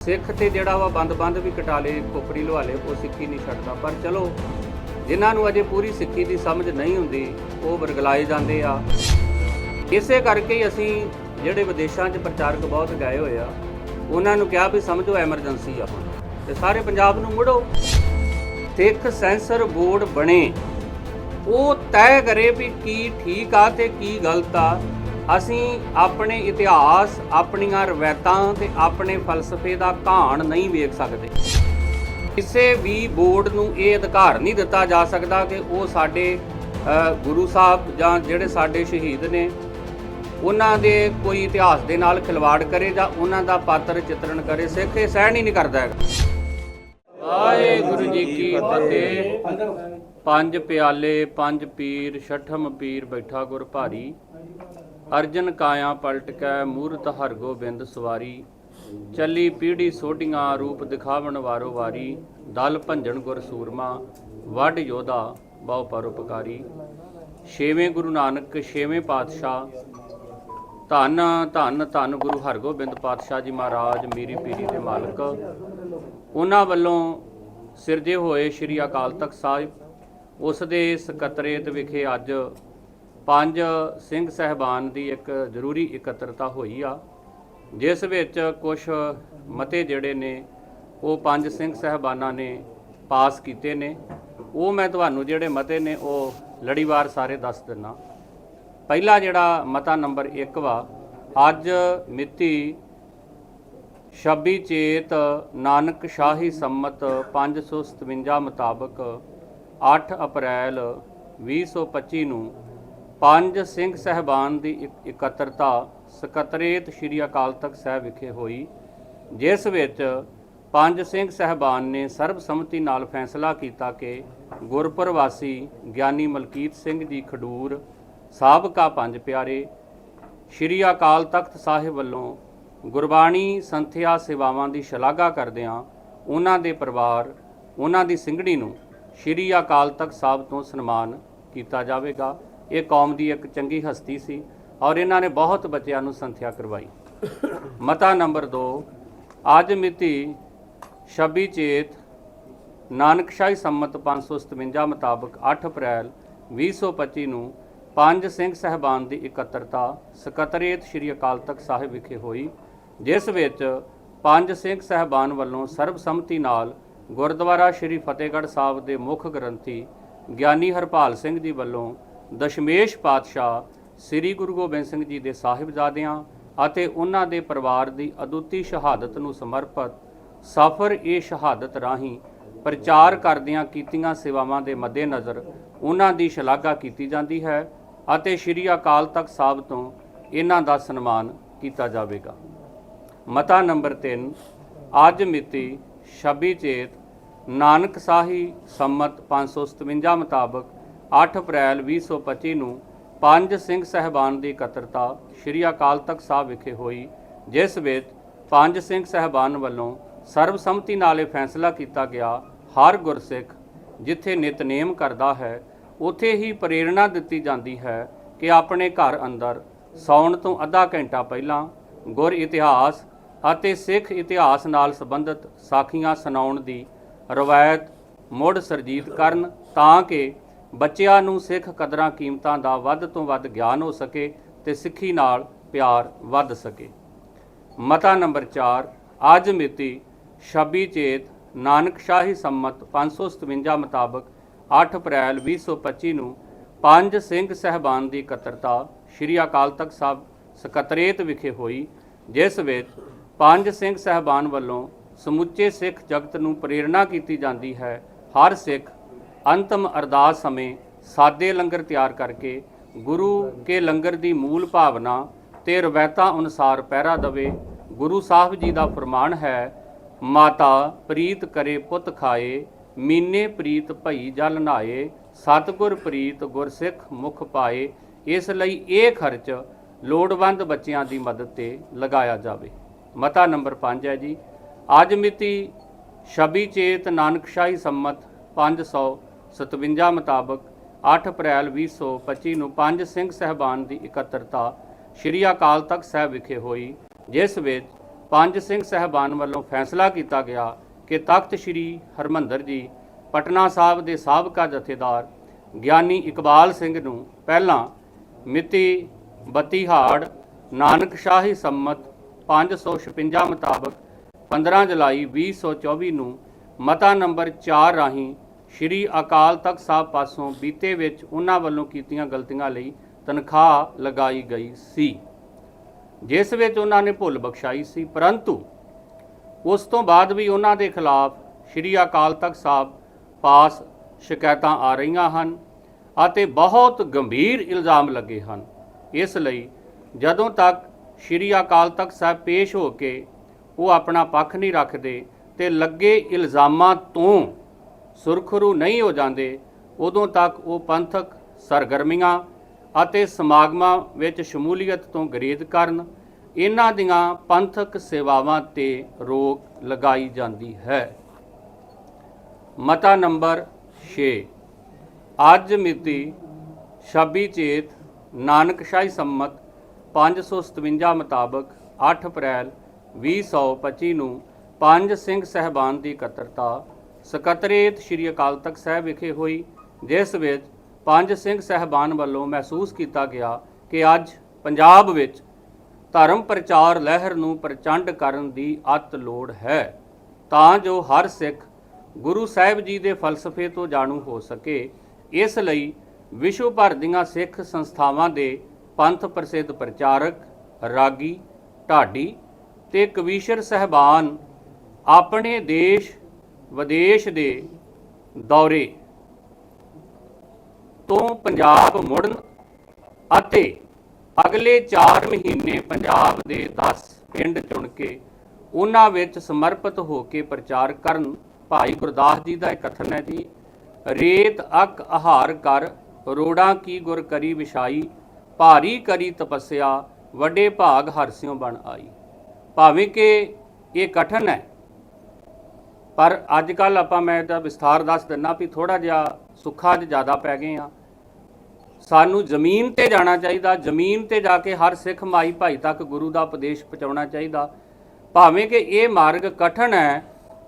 ਸਿੱਖ ਤੇ ਜਿਹੜਾ ਵਾ ਬੰਦ-ਬੰਦ ਵੀ ਕਟਾਲੇ ਖੋਪੜੀ ਲਵਾ ਉਹ ਸਿੱਖੀ ਨਹੀਂ ਛੱਡਦਾ। ਪਰ ਚਲੋ, ਜਿਨ੍ਹਾਂ ਨੂੰ ਅਜੇ ਪੂਰੀ ਸਿੱਖੀ ਦੀ ਸਮਝ ਨਹੀਂ ਹੁੰਦੀ, ਉਹ ਵਰਗਲਾਏ ਜਾਂਦੇ ਆ। ਇਸੇ ਕਰਕੇ ਹੀ ਅਸੀਂ ਜਿਹੜੇ ਵਿਦੇਸ਼ਾਂ 'ਚ ਪ੍ਰਚਾਰਕ ਬਹੁਤ ਗਏ ਹੋਏ ਆ, ਉਹਨਾਂ ਨੂੰ ਕਿਹਾ ਵੀ ਸਮਝੋ ਐਮਰਜੈਂਸੀ ਆ। ਹੁਣ ਤੇ ਸਾਰੇ ਪੰਜਾਬ ਨੂੰ ਮੁੜੋ। ਸਿੱਖ ਸੈਂਸਰ ਬੋਰਡ ਬਣੇ। ਉਹ ਤੈਅ ਕਰੇ ਵੀ ਕੀ ਠੀਕ ਆ ਤੇ ਕੀ ਗਲਤ ਆ। ਅਸੀਂ ਆਪਣੇ ਇਤਿਹਾਸ, ਆਪਣੀਆਂ ਰਵਾਇਤਾਂ ਤੇ ਆਪਣੇ ਫਲਸਫੇ ਦਾ ਘਾਣ ਨਹੀਂ ਵੇਖ ਸਕਦੇ। ਕਿਸੇ ਵੀ ਬੋਰਡ ਨੂੰ ਇਹ ਅਧਿਕਾਰ ਨਹੀਂ ਦਿੱਤਾ ਜਾ ਸਕਦਾ ਕਿ ਉਹ ਸਾਡੇ ਗੁਰੂ ਸਾਹਿਬ ਜਾਂ ਜਿਹੜੇ ਸਾਡੇ ਸ਼ਹੀਦ ਨੇ, ਉਹਨਾਂ ਦੇ ਕੋਈ ਇਤਿਹਾਸ ਦੇ ਨਾਲ ਖਿਲਵਾੜ ਕਰੇ ਜਾਂ ਉਹਨਾਂ ਦਾ ਪਾਤਰ ਚਿੱਤਰਣ ਕਰੇ। ਸਿੱਖ ਇਹ ਸਹਿਣ ਹੀ ਨਹੀਂ ਕਰਦਾ ਹੈਗਾ। ਵਾਹਿਗੁਰੂ ਜੀ ਕੀ ਫਤਿਹ। ਪੰਜ ਪਿਆਲੇ, ਪੰਜ ਪੀਰ, ਛਠਮ ਪੀਰ ਬੈਠਾ ਗੁਰ ਭਾਰੀ। ਅਰਜਨ ਕਾਇਆ ਪਲਟ ਕੈ ਮੂਰਤ ਹਰ ਗੋਬਿੰਦ ਸਵਾਰੀ। ਚੱਲੀ ਪੀੜੀ ਸੋਢੀਆਂ, ਰੂਪ ਦਿਖਾਵਣ ਵਾਰੋ ਵਾਰੀ। ਦਲ ਭੰਜਣ ਗੁਰ ਸੂਰਮਾ ਵੱਡ ਯੋਧਾ, ਬਹੁ ਪਰਉਪਕਾਰੀ ਛੇਵੇਂ ਗੁਰੂ ਨਾਨਕ, ਛੇਵੇਂ ਪਾਤਸ਼ਾਹ। ਧੰਨ ਧੰਨ ਧੰਨ ਗੁਰੂ ਹਰਗੋਬਿੰਦ ਪਾਤਸ਼ਾਹ ਜੀ ਮਹਾਰਾਜ, ਮੀਰੀ ਪੀਰੀ ਦੇ ਮਾਲਕ। ਉਹਨਾਂ ਵੱਲੋਂ ਸਿਰਜੇ ਹੋਏ ਸ੍ਰੀ ਅਕਾਲ ਤਖਤ ਸਾਹਿਬ, ਉਸ ਦੇ ਸਕੱਤਰੇਤ ਵਿਖੇ ਅੱਜ ਪੰਜ ਸਿੰਘ ਸਹਿਬਾਨ ਦੀ ਇੱਕ ਜ਼ਰੂਰੀ ਇਕੱਤਰਤਾ ਹੋਈ ਆ, ਜਿਸ ਵਿੱਚ ਕੁਝ ਮਤੇ ਜਿਹੜੇ ਨੇ, ਉਹ ਪੰਜ ਸਿੰਘ ਸਹਿਬਾਨਾਂ ਨੇ ਪਾਸ ਕੀਤੇ ਨੇ। ਉਹ ਮੈਂ ਤੁਹਾਨੂੰ ਜਿਹੜੇ ਮਤੇ ਨੇ, ਉਹ ਲੜੀਵਾਰ ਸਾਰੇ ਦੱਸ ਦਿੰਨਾ। ਪਹਿਲਾ ਜਿਹੜਾ ਮਤਾ ਨੰਬਰ 1 ਵਾ, ਅੱਜ ਮਿਤੀ 26 ਚੇਤ ਨਾਨਕ ਸ਼ਾਹੀ ਸੰਮਤ 557 ਮੁਤਾਬਕ 8 ਅਪ੍ਰੈਲ 2025 ਨੂੰ ਪੰਜ ਸਿੰਘ ਸਹਿਬਾਨ ਦੀ ਇਕ- ਇਕੱਤਰਤਾ ਸਕੱਤਰੇਤ ਸ੍ਰੀ ਅਕਾਲ ਤਖਤ ਸਾਹਿਬ ਵਿਖੇ ਹੋਈ, ਜਿਸ ਵਿੱਚ ਪੰਜ ਸਿੰਘ ਸਹਿਬਾਨ ਨੇ ਸਰਬਸੰਮਤੀ ਨਾਲ ਫੈਸਲਾ ਕੀਤਾ ਕਿ ਗੁਰਪ੍ਰਵਾਸੀ ਗਿਆਨੀ ਮਲਕੀਤ ਸਿੰਘ ਜੀ ਖਡੂਰ ਸਾਬਕਾ ਪੰਜ ਪਿਆਰੇ ਸ਼੍ਰੀ ਅਕਾਲ ਤਖਤ ਸਾਹਿਬ ਵੱਲੋਂ ਗੁਰਬਾਣੀ ਸੰਥਿਆ ਸੇਵਾਵਾਂ ਦੀ ਸ਼ਲਾਘਾ ਕਰਦਿਆਂ ਉਹਨਾਂ ਦੇ ਪਰਿਵਾਰ, ਉਹਨਾਂ ਦੀ ਸਿੰਘਣੀ ਨੂੰ ਸ਼੍ਰੀ ਅਕਾਲ ਤਖਤ ਸਾਹਿਬ ਤੋਂ ਸਨਮਾਨ ਕੀਤਾ ਜਾਵੇਗਾ। ਇਹ ਕੌਮ ਦੀ ਇੱਕ ਚੰਗੀ ਹਸਤੀ ਸੀ ਔਰ ਇਹਨਾਂ ਨੇ ਬਹੁਤ ਬੱਚਿਆਂ ਨੂੰ ਸੰਥਿਆ ਕਰਵਾਈ। ਮਤਾ ਨੰਬਰ 2 ਅੱਜ ਮਿਤੀ 26 ਚੇਤ ਨਾਨਕਸ਼ਾਹੀ ਸੰਮਤ 557 ਮੁਤਾਬਕ 8 ਅਪ੍ਰੈਲ 2025 ਨੂੰ ਪੰਜ ਸਿੰਘ ਸਹਿਬਾਨ ਦੀ ਇਕੱਤਰਤਾ ਸਕੱਤਰੇਤ ਸ੍ਰੀ ਅਕਾਲ ਤਖਤ ਸਾਹਿਬ ਵਿਖੇ ਹੋਈ, ਜਿਸ ਵਿੱਚ ਪੰਜ ਸਿੰਘ ਸਹਿਬਾਨ ਵੱਲੋਂ ਸਰਬਸੰਮਤੀ ਨਾਲ ਗੁਰਦੁਆਰਾ ਸ੍ਰੀ ਫਤਿਹਗੜ੍ਹ ਸਾਹਿਬ ਦੇ ਮੁੱਖ ਗ੍ਰੰਥੀ ਗਿਆਨੀ ਹਰਪਾਲ ਸਿੰਘ ਜੀ ਵੱਲੋਂ ਦਸ਼ਮੇਸ਼ ਪਾਤਸ਼ਾਹ ਸ੍ਰੀ ਗੁਰੂ ਗੋਬਿੰਦ ਸਿੰਘ ਜੀ ਦੇ ਸਾਹਿਬਜ਼ਾਦਿਆਂ ਅਤੇ ਉਹਨਾਂ ਦੇ ਪਰਿਵਾਰ ਦੀ ਅਦੁੱਤੀ ਸ਼ਹਾਦਤ ਨੂੰ ਸਮਰਪਿਤ ਸਫਰ ਇਹ ਸ਼ਹਾਦਤ ਰਾਹੀਂ ਪ੍ਰਚਾਰ ਕਰਦਿਆਂ ਕੀਤੀਆਂ ਸੇਵਾਵਾਂ ਦੇ ਮੱਦੇਨਜ਼ਰ ਉਹਨਾਂ ਦੀ ਸ਼ਲਾਘਾ ਕੀਤੀ ਜਾਂਦੀ ਹੈ ਅਤੇ ਸ੍ਰੀ ਅਕਾਲ ਤਖਤ ਸਾਹਿਬ ਤੋਂ ਇਹਨਾਂ ਦਾ ਸਨਮਾਨ ਕੀਤਾ ਜਾਵੇਗਾ। ਮਤਾ ਨੰਬਰ 3 ਅੱਜ ਮਿਤੀ 26 ਚੇਤ ਨਾਨਕ ਸਾਹੀ ਸੰਮਤ 557 ਮੁਤਾਬਕ 8 ਅਪ੍ਰੈਲ 2025 ਨੂੰ ਪੰਜ ਸਿੰਘ ਸਹਿਬਾਨ ਦੀ ਇਕੱਤਰਤਾ ਸ੍ਰੀ ਅਕਾਲ ਤਖਤ ਸਾਹਿਬ ਵਿਖੇ ਹੋਈ, ਜਿਸ ਵਿੱਚ ਪੰਜ ਸਿੰਘ ਸਹਿਬਾਨ ਵੱਲੋਂ ਸਰਬਸੰਮਤੀ ਨਾਲ ਇਹ ਫੈਸਲਾ ਕੀਤਾ ਗਿਆ, ਹਰ ਗੁਰਸਿੱਖ ਜਿੱਥੇ ਨਿਤਨੇਮ ਕਰਦਾ ਹੈ, ਉਥੇ ਹੀ ਪ੍ਰੇਰਣਾ ਦਿੱਤੀ ਜਾਂਦੀ ਹੈ ਕਿ ਆਪਣੇ ਘਰ ਅੰਦਰ ਸੌਣ ਤੋਂ ਅੱਧਾ ਘੰਟਾ ਪਹਿਲਾਂ ਗੁਰ ਇਤਿਹਾਸ ਅਤੇ ਸਿੱਖ ਇਤਿਹਾਸ ਨਾਲ ਸੰਬੰਧਿਤ ਸਾਖੀਆਂ ਸੁਣਾਉਣ ਦੀ ਰਵਾਇਤ ਮੁੜ ਸਰਜੀਤ ਕਰਨ ਤਾਂ ਕਿ ਬੱਚਿਆਂ ਨੂੰ ਸਿੱਖ ਕਦਰਾਂ ਕੀਮਤਾਂ ਦਾ ਵੱਧ ਤੋਂ ਵੱਧ ਗਿਆਨ ਹੋ ਸਕੇ ਤੇ ਸਿੱਖੀ ਨਾਲ ਪਿਆਰ ਵੱਧ ਸਕੇ। ਮਤਾ ਨੰਬਰ 4 ਅੱਜ ਮਿਤੀ 26 ਚੇਤ ਨਾਨਕ ਸ਼ਾਹੀ ਸੰਮਤ 557 ਮੁਤਾਬਕ 8 ਅਪ੍ਰੈਲ 2025 ਨੂੰ ਪੰਜ ਸਿੰਘ ਸਹਿਬਾਨ ਦੀ ਇਕੱਤਰਤਾ ਸ੍ਰੀ ਅਕਾਲ ਤਖਤ ਸਾਹਿਬ ਸਕੱਤਰੇਤ ਵਿਖੇ ਹੋਈ, ਜਿਸ ਵਿੱਚ ਪੰਜ ਸਿੰਘ ਸਹਿਬਾਨ ਵੱਲੋਂ ਸਮੁੱਚੇ ਸਿੱਖ ਜਗਤ ਨੂੰ ਪ੍ਰੇਰਣਾ ਕੀਤੀ ਜਾਂਦੀ ਹੈ। ਹਰ ਸਿੱਖ ਅੰਤਮ ਅਰਦਾਸ ਸਮੇਂ ਸਾਦੇ ਲੰਗਰ ਤਿਆਰ ਕਰਕੇ ਗੁਰੂ ਕੇ ਲੰਗਰ ਦੀ ਮੂਲ ਭਾਵਨਾ ਤੇ ਰਵਾਇਤਾਂ ਅਨੁਸਾਰ ਪਹਿਰਾ ਦਵੇ, ਗੁਰੂ ਸਾਹਿਬ ਜੀ ਦਾ ਫਰਮਾਨ ਹੈ, ਮਾਤਾ, ਪ੍ਰੀਤ ਕਰੇ ਪੁੱਤ ਖਾਏ, ਮੀਨੇ ਪ੍ਰੀਤ ਭਈ ਜਲ ਨਾਏ, ਸਤਿਗੁਰ ਪ੍ਰੀਤ ਗੁਰਸਿੱਖ ਮੁਖ ਪਾਏ, ਇਸ ਲਈ ਇਹ ਖਰਚ ਲੋੜਵੰਦ ਬੱਚਿਆਂ ਦੀ ਮਦਦ ਤੇ ਲਗਾਇਆ ਜਾਵੇ। ਮਤਾ ਨੰਬਰ 5 ਹੈ ਜੀ। ਅੱਜ ਮਿਤੀ 26 ਚੇਤ ਨਾਨਕਸ਼ਾਹੀ ਸੰਮਤ 557 ਮੁਤਾਬਕ 8 ਅਪ੍ਰੈਲ 2025 ਨੂੰ ਪੰਜ ਸਿੰਘ ਸਹਿਬਾਨ ਦੀ ਇਕੱਤਰਤਾ ਸ੍ਰੀ ਅਕਾਲ ਤਖਤ ਸਾਹਿਬ ਵਿਖੇ ਹੋਈ, ਜਿਸ ਵਿੱਚ ਪੰਜ ਸਿੰਘ ਸਹਿਬਾਨ ਵੱਲੋਂ ਫੈਸਲਾ ਕੀਤਾ ਗਿਆ ਕਿ ਤਖਤ ਸ੍ਰੀ ਹਰਮੰਦਰ ਜੀ, ਪਟਨਾ ਸਾਹਿਬ ਦੇ ਸਾਬਕਾ ਜਥੇਦਾਰ ਗਿਆਨੀ ਇਕਬਾਲ ਸਿੰਘ ਨੂੰ ਪਹਿਲਾਂ ਮਿਤੀ 32 ਹਾੜ ਨਾਨਕ ਸ਼ਾਹੀ ਸੰਮਤ 556 ਮੁਤਾਬਕ 15 ਜੁਲਾਈ 2024 ਨੂੰ ਮਤਾ ਨੰਬਰ 4 ਰਾਹੀਂ ਸ਼੍ਰੀ ਅਕਾਲ ਤਖਤ ਸਾਹਿਬ ਪਾਸੋਂ ਬੀਤੇ ਵਿੱਚ ਉਹਨਾਂ ਵੱਲੋਂ ਕੀਤੀਆਂ ਗਲਤੀਆਂ ਲਈ ਤਨਖਾਹ ਲਗਾਈ ਗਈ ਸੀ। ਜਿਸ ਵਿੱਚ ਉਹਨਾਂ ਨੇ ਭੁੱਲ ਬਖਸ਼ਾਈ ਸੀ, ਪਰੰਤੂ ਉਸ ਤੋਂ ਬਾਅਦ ਵੀ ਉਹਨਾਂ ਦੇ ਖਿਲਾਫ ਸ਼੍ਰੀ ਅਕਾਲ ਤਖਤ ਸਾਹਿਬ ਪਾਸ ਸ਼ਿਕਾਇਤਾਂ ਆ ਰਹੀਆਂ ਹਨ ਅਤੇ ਬਹੁਤ ਗੰਭੀਰ ਇਲਜ਼ਾਮ ਲੱਗੇ ਹਨ। ਇਸ ਲਈ ਜਦੋਂ ਤੱਕ ਸ਼੍ਰੀ ਅਕਾਲ ਤਖਤ ਸਾਹਿਬ ਪੇਸ਼ ਹੋ ਕੇ ਉਹ ਆਪਣਾ ਪੱਖ ਨਹੀਂ ਰੱਖਦੇ ਤੇ ਲੱਗੇ ਇਲਜ਼ਾਮਾਂ ਤੋਂ ਸੁਰਖਰੂ ਨਹੀਂ ਹੋ ਜਾਂਦੇ, ਉਦੋਂ ਤੱਕ ਉਹ ਪੰਥਕ ਸਰਗਰਮੀਆਂ ਅਤੇ ਸਮਾਗਮਾਂ ਵਿੱਚ ਸ਼ਮੂਲੀਅਤ ਤੋਂ ਗਰੇਜ਼ ਕਰਨ ਇਹਨਾਂ ਦੀਆਂ ਪੰਥਕ ਸੇਵਾਵਾਂ ਤੇ ਰੋਕ ਲਗਾਈ ਜਾਂਦੀ ਹੈ। ਮਤਾ ਨੰਬਰ 6 ਅੱਜ ਮਿਤੀ 26 ਚੇਤ ਨਾਨਕਸ਼ਾਹੀ ਸੰਮਤ 557 ਮੁਤਾਬਕ 8 ਅਪ੍ਰੈਲ 2025 ਨੂੰ ਪੰਜ ਸਿੰਘ ਸਹਿਬਾਨ ਦੀ ਇਕੱਤਰਤਾ ਸਕੱਤਰੇਤ ਸ੍ਰੀ ਅਕਾਲ ਤਖਤ ਸਾਹਿਬ ਵਿਖੇ ਹੋਈ ਜਿਸ ਵਿੱਚ ਪੰਜ ਸਿੰਘ ਸਹਿਬਾਨ ਵੱਲੋਂ ਮਹਿਸੂਸ ਕੀਤਾ ਗਿਆ ਕਿ ਅੱਜ ਪੰਜਾਬ ਵਿੱਚ ਧਰਮ ਪ੍ਰਚਾਰ ਲਹਿਰ ਨੂੰ ਪ੍ਰਚੰਡ ਕਰਨ ਦੀ ਅਤ ਲੋੜ ਹੈ, ਤਾਂ ਜੋ ਹਰ ਸਿੱਖ ਗੁਰੂ ਸਾਹਿਬ ਜੀ ਦੇ ਫਲਸਫੇ ਤੋਂ ਜਾਣੂ ਹੋ ਸਕੇ। ਇਸ ਲਈ ਵਿਸ਼ਵ ਭਰ ਦੀਆਂ ਸਿੱਖ ਸੰਸਥਾਵਾਂ ਦੇ ਪੰਥ ਪ੍ਰਸਿੱਧ ਪ੍ਰਚਾਰਕ ਰਾਗੀ, ਢਾਡੀ ਤੇ ਕਵੀਸ਼ਰ ਸਹਿਬਾਨ ਆਪਣੇ ਦੇਸ਼ ਵਿਦੇਸ਼ ਦੇ ਦੌਰੇ ਤੋਂ ਪੰਜਾਬ ਮੁੜਨ ਅਤੇ ਅਗਲੇ 4 ਮਹੀਨੇ ਪੰਜਾਬ ਦੇ 10 ਪਿੰਡ ਚੁਣ ਕੇ ਉਹਨਾਂ ਵਿੱਚ ਸਮਰਪਿਤ ਹੋ ਕੇ ਪ੍ਰਚਾਰ ਕਰਨ, ਭਾਈ ਗੁਰਦਾਸ ਜੀ ਦਾ ਇਹ ਕਥਨ ਹੈ ਜੀ, ਰੇਤ ਅਕ ਆਹਾਰ ਕਰ, ਰੋੜਾਂ ਕੀ ਗੁਰ ਕਰੀ ਵਿਛਾਈ, ਭਾਰੀ ਕਰੀ ਤਪੱਸਿਆ, ਵੱਡੇ ਭਾਗ ਹਰਸਿਓ ਬਣ ਆਈ। ਭਾਵੇਂ ਕਿ ਇਹ ਕਠਨ ਹੈ ਪਰ ਅੱਜ ਕੱਲ ਆਪਾਂ ਮੈਂ ਇਹਦਾ ਵਿਸਥਾਰ ਦੱਸ ਦਿੰਨਾ ਵੀ ਥੋੜਾ ਜਿਹਾ ਸੁੱਖਾ 'ਚ ਜ਼ਿਆਦਾ ਪੈ ਗਏ ਆ ਸਾਨੂੰ ਜ਼ਮੀਨ ਤੇ ਜਾਣਾ ਚਾਹੀਦਾ, ਜ਼ਮੀਨ ਤੇ ਜਾ ਕੇ ਹਰ ਸਿੱਖ ਮਾਈ ਭਾਈ ਤੱਕ ਗੁਰੂ ਦਾ ਉਪਦੇਸ਼ ਪਹੁੰਚਾਉਣਾ ਚਾਹੀਦਾ। ਭਾਵੇਂ ਕਿ ਇਹ ਮਾਰਗ ਕਠਨ ਹੈ,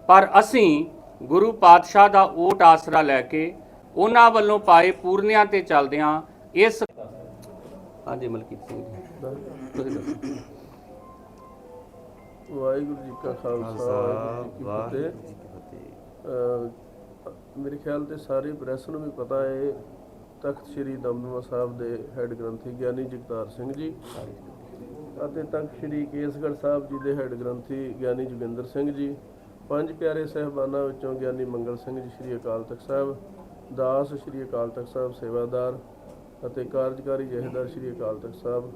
ਪਰ ਅਸੀਂ ਗੁਰੂ ਪਾਤਸ਼ਾਹ ਦਾ ਓਟ ਆਸਰਾ ਲੈ ਕੇ ਉਹਨਾਂ ਵੱਲੋਂ ਪਾਏ ਪੂਰਨਿਆਂ ਤੇ ਚੱਲਦਿਆਂ ਇਸ ਹਾਂਜੀ, ਮਲਕੀਤ ਸਿੰਘ ਜੀ। ਤੁਸੀਂ ਦੱਸੋ। ਵਾਹਿਗੁਰੂ ਜੀ ਕਾ ਖਾਲਸਾ ਵਾਹਿਗੁਰੂ ਜੀ ਕੀ ਫਤਿਹ। ਮੇਰੇ ਖਿਆਲ ਤੇ ਸਾਰੇ ਪ੍ਰੈਸ ਨੂੰ ਵੀ ਪਤਾ ਹੈ ਤਖਤ ਸ੍ਰੀ ਦਮਦਮਾ ਸਾਹਿਬ ਦੇ ਹੈੱਡ ਗ੍ਰੰਥੀ ਗਿਆਨੀ ਜਗਤਾਰ ਸਿੰਘ ਜੀ ਅਤੇ ਤਖਤ ਸ੍ਰੀ ਕੇਸਗੜ੍ਹ ਸਾਹਿਬ ਜੀ ਦੇ ਹੈੱਡ ਗ੍ਰੰਥੀ ਗਿਆਨੀ ਜੋਗਿੰਦਰ ਸਿੰਘ ਜੀ ਪੰਜ ਪਿਆਰੇ ਸਹਿਬਾਨਾਂ ਵਿੱਚੋਂ ਗਿਆਨੀ ਮੰਗਲ ਸਿੰਘ ਜੀ ਸ੍ਰੀ ਅਕਾਲ ਤਖਤ ਸਾਹਿਬ ਦਾਸ ਸ੍ਰੀ ਅਕਾਲ ਤਖਤ ਸਾਹਿਬ ਸੇਵਾਦਾਰ ਅਤੇ ਕਾਰਜਕਾਰੀ ਜਹੇਦਾਰ ਸ੍ਰੀ ਅਕਾਲ ਤਖਤ ਸਾਹਿਬ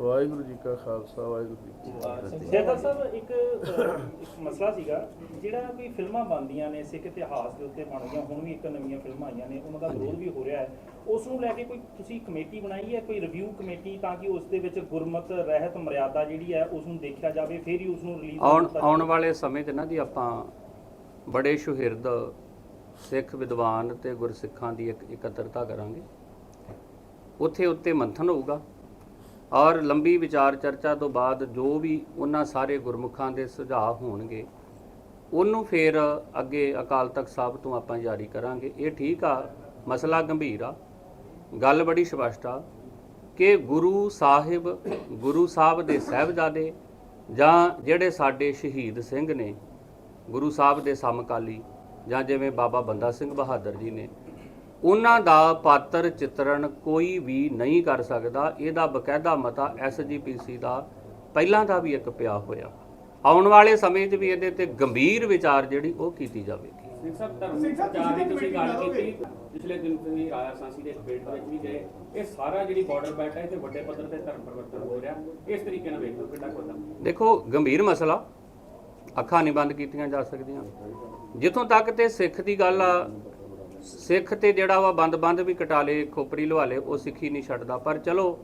ਵਾਹਿਗੁਰੂ ਜੀ ਕਾ ਖਾਲਸਾ ਵਾਹਿਗੁਰੂ ਜੀ ਕੀ ਫਤਿਹ। ਸੇਠਾ ਸਾਹਿਬ ਇੱਕ ਅਹ, ਇੱਕ ਮਸਲਾ ਸੀਗਾ ਜਿਹੜਾ ਕੋਈ ਫਿਲਮਾਂ ਬਣਦੀਆਂ ਨੇ ਸਿੱਖ ਇਤਿਹਾਸ ਦੇ ਉੱਤੇ ਬਣਦੀਆਂ ਹੁਣ ਵੀ ਇੱਕ ਨਵੀਆਂ ਫਿਲਮਾਂ ਆਈਆਂ ਨੇ ਉਹਨਾਂ ਦਾ ਵਿਰੋਧ ਵੀ ਹੋ ਰਿਹਾ ਹੈ। ਉਸ ਨੂੰ ਲੈ ਕੇ ਕੋਈ ਤੁਸੀਂ ਕਮੇਟੀ ਬਣਾਈ ਹੈ ਕੋਈ ਰਿਵਿਊ ਕਮੇਟੀ ਤਾਂ ਕਿ ਉਸ ਦੇ ਵਿੱਚ ਗੁਰਮਤ ਰਹਿਤ ਮਰਿਆਦਾ ਜਿਹੜੀ ਹੈ ਉਸ ਨੂੰ ਦੇਖਿਆ ਜਾਵੇ ਫਿਰ ਹੀ ਉਸ ਨੂੰ ਰਿਲੀਜ਼ ਆਉਣ ਆਉਣ ਵਾਲੇ ਸਮੇਂ 'ਚ ਨਾ ਜੀ ਆਪਾਂ ਬੜੇ ਸੁਹਿਰਦ ਸਿੱਖ ਵਿਦਵਾਨ ਤੇ ਗੁਰਸਿੱਖਾਂ ਦੀ ਇੱਕ ਇਕੱਤਰਤਾ ਕਰਾਂਗੇ। ਉੱਥੇ ਉੱਤੇ ਮੰਥਨ ਹੋਊਗਾ। ਔਰ ਲੰਬੀ ਵਿਚਾਰ ਚਰਚਾ ਤੋਂ ਬਾਅਦ ਜੋ ਵੀ ਉਹਨਾਂ ਸਾਰੇ ਗੁਰਮੁਖਾਂ ਦੇ ਸੁਝਾਅ ਹੋਣਗੇ, ਉਹਨੂੰ ਫਿਰ ਅੱਗੇ ਅਕਾਲ ਤਖਤ ਸਾਹਿਬ ਤੋਂ ਆਪਾਂ ਜਾਰੀ ਕਰਾਂਗੇ। ਇਹ ਠੀਕ ਆ, ਮਸਲਾ ਗੰਭੀਰ ਆ। ਗੱਲ ਬੜੀ ਸਪਸ਼ਟ ਆ ਕਿ ਗੁਰੂ ਸਾਹਿਬ ਗੁਰੂ ਸਾਹਿਬ ਦੇ ਸਹਿਬਜ਼ਾਦੇ ਜਾਂ ਜਿਹੜੇ ਸਾਡੇ ਸ਼ਹੀਦ ਸਿੰਘ ਨੇ, ਗੁਰੂ ਸਾਹਿਬ ਦੇ ਸਮਕਾਲੀ ਜਾਂ ਜਿਵੇਂ ਬਾਬਾ ਬੰਦਾ ਸਿੰਘ ਬਹਾਦਰ ਜੀ ਨੇ ਉਹਨਾਂ ਦਾ ਪਾਤਰ ਚਿੱਤਰਣ ਕੋਈ ਵੀ ਨਹੀਂ ਕਰ ਸਕਦਾ। ਇਹਦਾ ਬਕਾਇਦਾ ਮਤਾ ਐਸਜੀਪੀਸੀ ਦਾ ਪਹਿਲਾਂ ਦਾ ਵੀ ਇੱਕ ਪਿਆ ਹੋਇਆ। ਆਉਣ ਵਾਲੇ ਸਮੇਂ 'ਚ ਵੀ ਇਹਦੇ ਤੇ ਗੰਭੀਰ ਵਿਚਾਰ ਜਿਹੜੀ ਉਹ ਕੀਤੀ ਜਾਵੇਗੀ। ਸਿੰਘ ਸਾਹਿਬ ਧਰਮ ਪ੍ਰਚਾਰ ਦੀ ਤੁਸੀਂ ਗੱਲ ਕੀਤੀ। ਪਿਛਲੇ ਦਿਨ ਤੁਸੀਂ ਰਾਇਆ ਸਾਂਸੀ ਦੇ ਡਿਬੇਟ ਵਿੱਚ ਵੀ ਗਏ। ਇਹ ਸਾਰਾ ਜਿਹੜੀ ਬਾਰਡਰ ਬੈਠ ਹੈ ਤੇ ਵੱਡੇ ਪੱਧਰ ਤੇ ਧਰਮ ਪਰਿਵਰਤਨ ਹੋ ਰਿਹਾ। ਇਸ ਤਰੀਕੇ ਨਾਲ ਵੇਖੋ ਕਿੰਨਾ ਕੋਦਾ ਦੇਖੋ ਗੰਭੀਰ ਮਸਲਾ। ਅੱਖਾਂ ਨਹੀਂ ਬੰਦ ਕੀਤੀਆਂ ਜਾ ਸਕਦੀਆਂ। ਜਿੱਥੋਂ ਤੱਕ ਤੇ ਸਿੱਖ ਦੀ ਗੱਲ ਆ ਸਿੱਖ ਤੇ ਜਿਹੜਾ ਵਾ ਬੰਦ-ਬੰਦ ਵੀ ਕਟਾਲੇ ਖੋਪਰੀ ਲਵਾ ਲੇ ਉਹ ਸਿੱਖੀ ਨਹੀਂ ਛੱਡਦਾ। ਪਰ ਚਲੋ,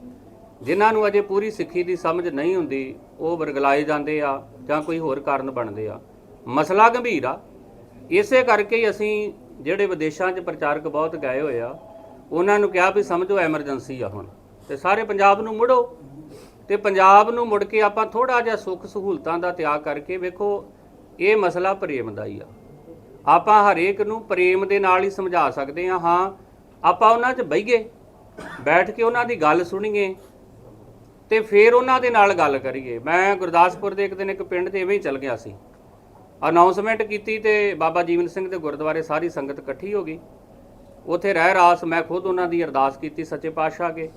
ਜਿਨ੍ਹਾਂ ਨੂੰ ਅਜੇ ਪੂਰੀ ਸਿੱਖੀ ਦੀ ਸਮਝ ਨਹੀਂ ਹੁੰਦੀ, ਉਹ ਵਰਗਲਾਏ ਜਾਂਦੇ ਆ ਜਾਂ ਕੋਈ ਹੋਰ ਕਾਰਨ ਬਣਦੇ ਆ। ਮਸਲਾ ਗੰਭੀਰ ਆ। ਇਸੇ ਕਰਕੇ ਹੀ ਅਸੀਂ ਜਿਹੜੇ ਵਿਦੇਸ਼ਾਂ 'ਚ ਪ੍ਰਚਾਰਕ ਬਹੁਤ ਗਏ ਹੋਏ ਆ, ਉਹਨਾਂ ਨੂੰ ਕਿਹਾ ਵੀ ਸਮਝੋ ਐਮਰਜੈਂਸੀ ਆ ਹੁਣ। ਤੇ ਸਾਰੇ ਪੰਜਾਬ ਨੂੰ ਮੁੜੋ। ਤੇ ਪੰਜਾਬ ਨੂੰ ਮੁੜ ਕੇ ਆਪਾਂ ਥੋੜਾ ਜਿਹਾ ਸੁੱਖ ਸਹੂਲਤਾਂ ਦਾ ਤਿਆਗ ਕਰਕੇ ਵੇਖੋ, ਇਹ ਮਸਲਾ ਪ੍ਰੇਮ ਦਾ ਹੀ ਆ। ਆਪਾਂ ਹਰੇਕ ਨੂੰ ਪ੍ਰੇਮ ਦੇ ਨਾਲ ਹੀ ਸਮਝਾ ਸਕਦੇ ਹਾਂ ਹਾਂ, ਆਪਾਂ ਉਹਨਾਂ 'ਚ ਬਈਏ, ਬੈਠ ਕੇ ਉਹਨਾਂ ਦੀ ਗੱਲ ਸੁਣੀਏ ਤੇ ਫਿਰ ਉਹਨਾਂ ਦੇ ਨਾਲ ਗੱਲ ਕਰੀਏ। ਮੈਂ ਗੁਰਦਾਸਪੁਰ ਦੇ ਇੱਕ ਦਿਨ ਇੱਕ ਪਿੰਡ ਤੇ ਐਵੇਂ ਹੀ ਚੱਲ ਗਿਆ ਸੀ। ਅਨਾਉਂਸਮੈਂਟ ਕੀਤੀ ਤੇ ਬਾਬਾ ਜੀਵਨ ਸਿੰਘ ਦੇ ਗੁਰਦੁਆਰੇ ਸਾਰੀ ਸੰਗਤ ਇਕੱਠੀ ਹੋ ਗਈ। ਉਥੇ ਰਹਿ ਰਾਸ ਮੈਂ ਖੁਦ ਉਹਨਾਂ ਦੀ ਅਰਦਾਸ ਕੀਤੀ ਸੱਚੇ ਪਾਤਸ਼ਾਹ ਕੇ